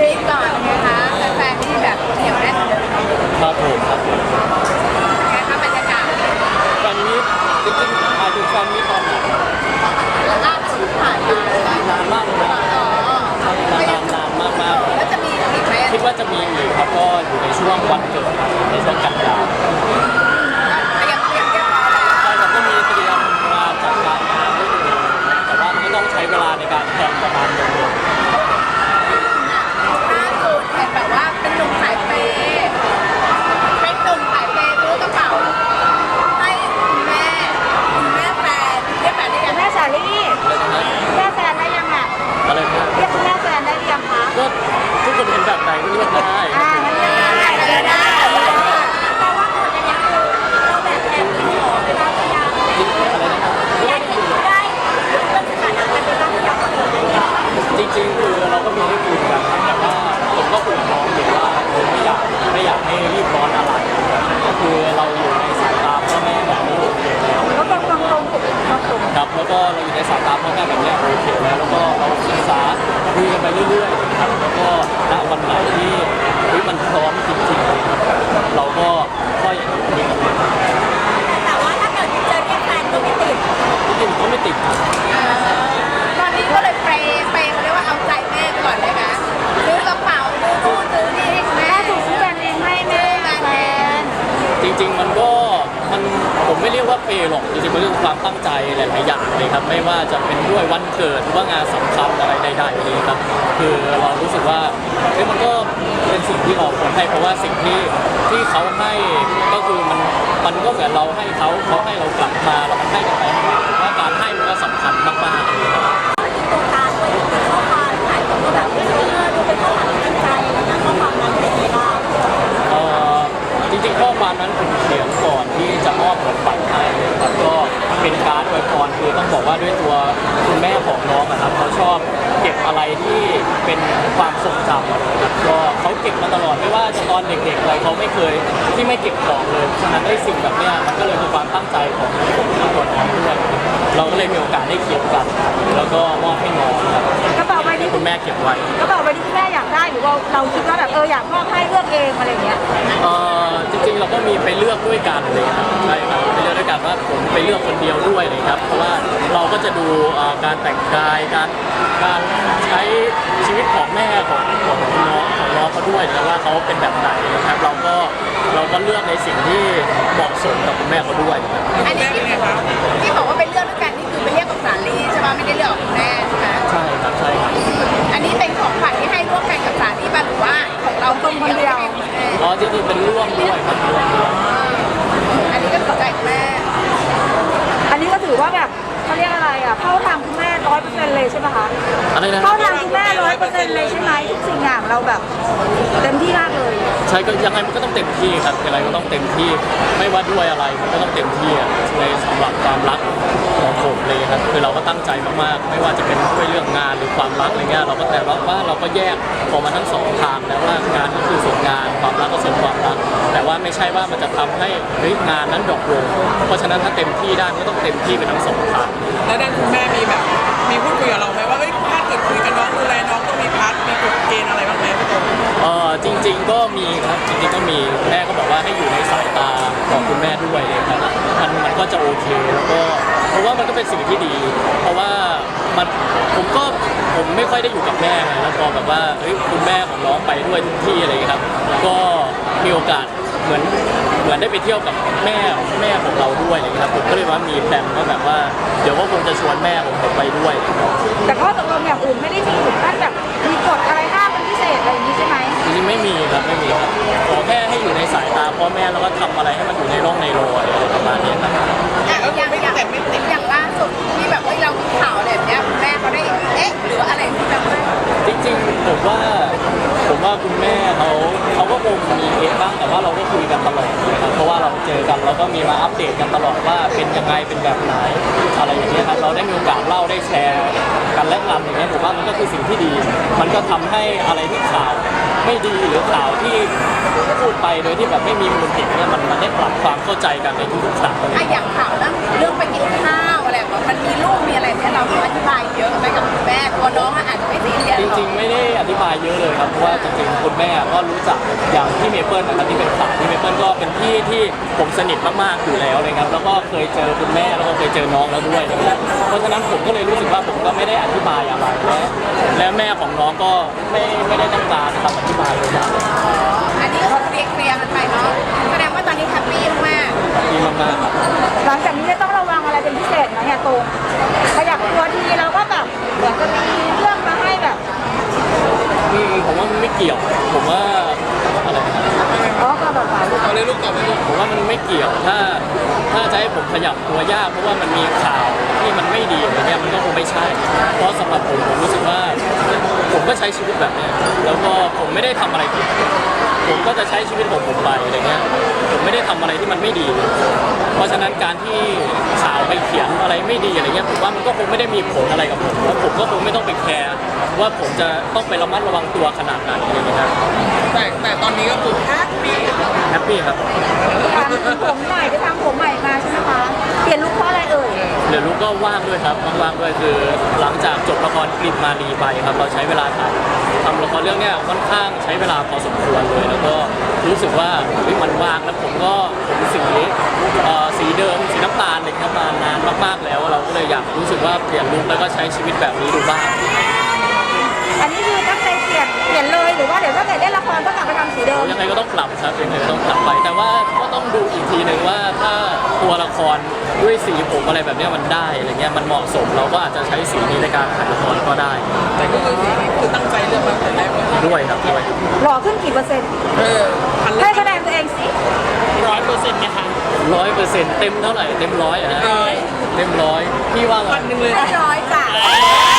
รีบก่อนนะคะแฟนๆที่แบบเหนียวแน่นเหมือนเดิมครับผมครับผมไงคะบรรยากาศแฟนมิตจริงๆอาจจะแฟนมิตตอนไหนล่าสุดที่ผ่านมานานมากเลยนะอ๋อนานนานนานมากมากๆแล้วจะมีอีกไหมคิดว่าจะมีอีกครับก็อยู่ในช่วงวันเกิดครับในช่วงกันยาเตรียมเตรียมเรียบร้อยแล้วใช่ผมก็มีเตรียมมาจัดการงานด้วยตัวเองแต่ว่ามันก็ต้องใช้เวลาในการแทนปร ก็อยคุยกันแต่ว่าถ้าเกิดเจอเรียกแฟนก็ไม่ติดจริงก็ไม่ติดนะตอนนี้ก็เลยเปย์เปย์เขาเรียกว่าเอาใจแม่ก่อนเลยนะซื้อกระเป๋าซื้อนู่นซื้อนี่ให้แม่ถูกซื้อแบรนด์เองให้แม่แฟนจริง ๆ มันก็มันผมไม่เรียกว่าเปย์หรอกจริงๆมันเรื่องความตั้งใจหลายๆอย่างเลยครับไม่ว่าจะเป็นด้วยวันเกิดหรือว่างานสำคัญอะไรใดๆเลยครับ คือเรารู้สึกว่าเฮ้ยมันก็ ที่เราควรให้เพราะว่าสิ่งที่ที่เขาให้ก็คือมันมันก็เหมือนเราให้เขาเขาให้เรากลับมาเราให้กันไปว่าการให้มันก็สำคัญมากๆเลยครับตัวการด้วยคือข้อความหลายคนก็แบบเออดูเป็นข้อความจริงใจอะไรนะข้อความนั้นเป็นยังไงบ้างเอ่อจริงๆข้อความนั้นผมเขียนก่อนที่จะมอบของขวัญให้เลยครับก็เป็นการ์ดอวยพรคือต้องบอกว่าด้วยตัวคุณแม่ของน้องนะครับเขาชอบ อะไรที่เป็นความทรงจำนะครับก็เขาเก็บมาตลอดไม่ว่าจะตอนเด็กๆอะไรเขาไม่เคยที่ไม่เก็บของเลยฉะนั้นได้สิ่งแบบเนี้ยมันก็เลยเป็นความตั้งใจของผมและตัวน้องด้วยเราก็เลยมีโอกาสได้เขียนกัน แล้วก็มอบให้น้อง ม่เก็บไว้กระเป๋าใบนี้คุณแม่อยากได้หรือว่าเราคิดว่าแบบเอออยากมอบให้เลือกเองอะไรอย่างเงี้ยเอ่อจริงๆเราก็มีไปเลือกด้วยกันเลยครับใช่ครับไปเลือกด้วยกันว่าผมไปเลือกคนเดียวด้วยเลยครับ เพราะว่าเราก็จะดูเอ่อการแต่งกายการการใช้ชีวิตของแม่ของของน้องของน้องเขาด้วยนะว่าเขาเป็นแบบไหนนะครับเราก็เราก็เลือกในสิ่งที่เหมาะสมกับคุณแม่เขาด้วยครับ อันนี้ที่ที่บอกว่า เขาเรียกอะไรอะเข้าทางคุณแม่ ร้อยเปอร์เซ็นต์เลยใช่ไหมคะอะไรนะ เข้าทางคุณแม่ร้อยเปอร์เซ็นต์เลยใช่ไหมทุกสิ่งอย่างเราแบบเต็มที่มากเลยใช่ก็ยังไงมันก็ต้องเต็มที่ครับยังไงก็ต้องเต็มที่ ไม่ว่าด้วยอะไรมันก็ต้องเต็มที่อะในสำหรับความรักของผมเลยครับคือเราก็ตั้งใจมากๆไม่ว่าจะเป็นด้วยเรื่องงานหรือความรักอะไรเงี้ยเราก็แต่ว่าว่าเราก็แยกออกมาทั้งสองทางแล้วว่างานก็คือส่วนงานความรักก็ส่วนความรัก แต่ว่าไม่ใช่ว่ามันจะทำให้เฮ้ยงานนั้นดรอปลงเพราะฉะนั้นถ้าเต็มที่ได้มันก็ต้องเต็มที่ไปทั้งสองทาง แล้วด้านคุณแม่มีแบบมีพูดคุยกับเราไหมว่าเอ้ยถ้าเกิดคุยกับน้องดูแลน้องต้องมีพาร์ทมีกฎเกณฑ์อะไรบ้างไหมพี่โตเออจริง ๆ ก็มีครับจริงๆก็มีแม่ก็บอกว่าให้อยู่ในสายตาของคุณแม่ด้วยเลยครับมันมันก็จะโอเคแล้วก็เพราะว่ามันก็เป็นสิ่งที่ดี เพราะว่ามันผมก็ผมไม่ค่อยได้อยู่กับแม่ไงแล้วพอแบบว่าเฮ้ยคุณแม่ของน้องไปด้วยทุกที่อะไรอย่างเงี้ยครับก็มีโอกาส เหมือนเหมือนได้ไปเที่ยวกับแม่แม่ของเราด้วยอะไรอย่างเงี้ยครับผมก็เลยว่ามีแพลนว่าแบบว่า เดี๋ยวก็คงจะชวนแม่ของผมไปด้วยแต่ข้อตกลงอย่างอื่นไม่ได้มีถึงขั้นแบบมีกฎอะไรห้ามเป็นพิเศษอะไรอย่างนี้ใช่ไหมจริงๆไม่มีครับไม่มีครับขอแค่ให้อยู่ในสายตาพ่อแม่แล้วก็ทำอะไรให้มันอยู่ในร่องในโรอะไรประมาณนี้ครับอย่างอย่างอย่างอย่างล่าสุดที่แบบว่าเราข่าวอะไรแบบเนี้ยคุณแม่เขาได้เอ๊ะหรือว่าอะไรที่แบบว่าจริงๆผมว่าผม ว่าคุณแม่เขาเขาก็คงมีเอะบ้างแต่ว่าเราก็คุยกันตลอดนะครับเพราะว่าเราเจอกันเราก็มีมาอัปเดตกันตลอดว่าเป็นยังไงเป็นแบบไหนอะไรอย่างเงี้ยครับเราได้มีโอกาสเล่าได้แชร์กันและกันอย่างเงี้ยผมว่ามันก็คือสิ่งที่ดี มันก็ทำให้อะไรที่ข่าวไม่ดีหรือข่าวที่พูดไปโดยที่แบบไม่มีมูลเหตุเนี่ยมันมันได้ปรับความเข้าใจกันในทุกๆครั้งไอะอย่างข่าวเรื่องเรื่องไปกินข้าวอะไรแบบมันมีลูกมีอะไรเนี่ยเราอธิบายเยอะ ไหมกับคุณแม่ตัวน้องอะอาจจะไม่ซีเรียสจหรอกริงๆไม่ได้อธิบายายเยอะเลยครับเพราะว่าจริงๆคุณแม่ก็รู้จักอย่างที่เมเปิลนะครับที่เป็นข่าวที่เมเปิลก็เป็นพี่ที่ผมสนิทมากๆอยู่แล้วเลยครับแล้วก็เคยเจอคุณแม่แล้วก็เคยเจอน้องแล้วด้วยนะครับเพราะฉะนั้นผมก็เลยรู้สึกว่าผมก็ไม่ได้อธิบายอะไรและและแม่ของน้องก็ไม่ไม่ได้ต้องการคำอธิบายเลยครับอันนี้ก็เคลียร์เคลียร์กันไปเนาะแสดงว่าตอนนี้แฮปปี้มากดีมากๆครับ หลังจากนี้จะ ถ้าจะให้ผมขยับตัวยากเพราะว่ามันมีข่าวที่มันไม่ดีอะไรเงี้ยมันก็คงไม่ใช่ เพราะสำหรับผมผมรู้สึกว่า ผมก็ใช้ชีวิตแบบเนี้ยแล้วก็ผมไม่ได้ทำอะไรผิดผมก็จะใช้ชีวิตของผมไปอะไรเงี้ยผมไม่ได้ทำอะไรที่มันไม่ดี เพราะฉะนั้นการที่ข่าวไปเขียนอะไรไม่ดีอะไรเงี้ยผมว่ามันก็คงไม่ได้มีผลอะไรกับผมแล้วผมก็คงไม่ต้องไปแคร์ว่าผมจะต้องไประมัดระวังตัวขนาดไหนอะไรเงี้ยครับแต่แต่ตอนนี้ก็คือแฮปปี้แฮปปี้ครับการผมใหม่ไปทำ เดี๋ยวลูกก็ว่างด้วยครับว่างๆด้วยคือหลังจากจบละครกลิ่นมาลีไปครับเราใช้เวลาถ่ายทำละครเรื่องเนี้ยค่อนข้างใช้เวลาพอสมควรเลย แล้วก็รู้สึกว่าเฮ้ยมันว่างแล้วผมก็ผมสีเอ่อสีเดิมสีน้ำตาลเลยครับมานานมากๆแล้ว เราก็เลยอยากรู้สึกว่าเปลี่ยนลุคแล้วก็ใช้ชีวิตแบบนี้ดูบ้าง อันนี้คือตั้งใจเปลี่ยนเปลี่ยนเลยหรือว่า ทำสีเดิมยังไงก็ต้องปรับครับยังไงก็ต้องปรับไป แต่ว่าก็ต้องดูอีกทีหนึ่งว่าถ้าตัวละครด้วยสีผมอะไรแบบเนี้ยมันได้อะไรเงี้ยมันเหมาะสมเราก็อาจจะใช้สีนี้ในการถ่ายละครก็ได้แต่ก็คือสีนี้คือตั้งใจเลือกมาแต่แรกเลยด้วยครับด้วยหล่อขึ้นกี่เปอร์เซ็นต์เออพันให้เลือกคะแนนตัวเองสิร้อยเปอร์เซ็นต์ไหมคะร้อยเปอร์เซ็นต์เต็มเท่าไหร่เต็มร้อยอะฮะร้อยเต็มร้อยพี่ว่าไง พันหนึ่งเลยๆเรียบร้อยจ้ะเอ้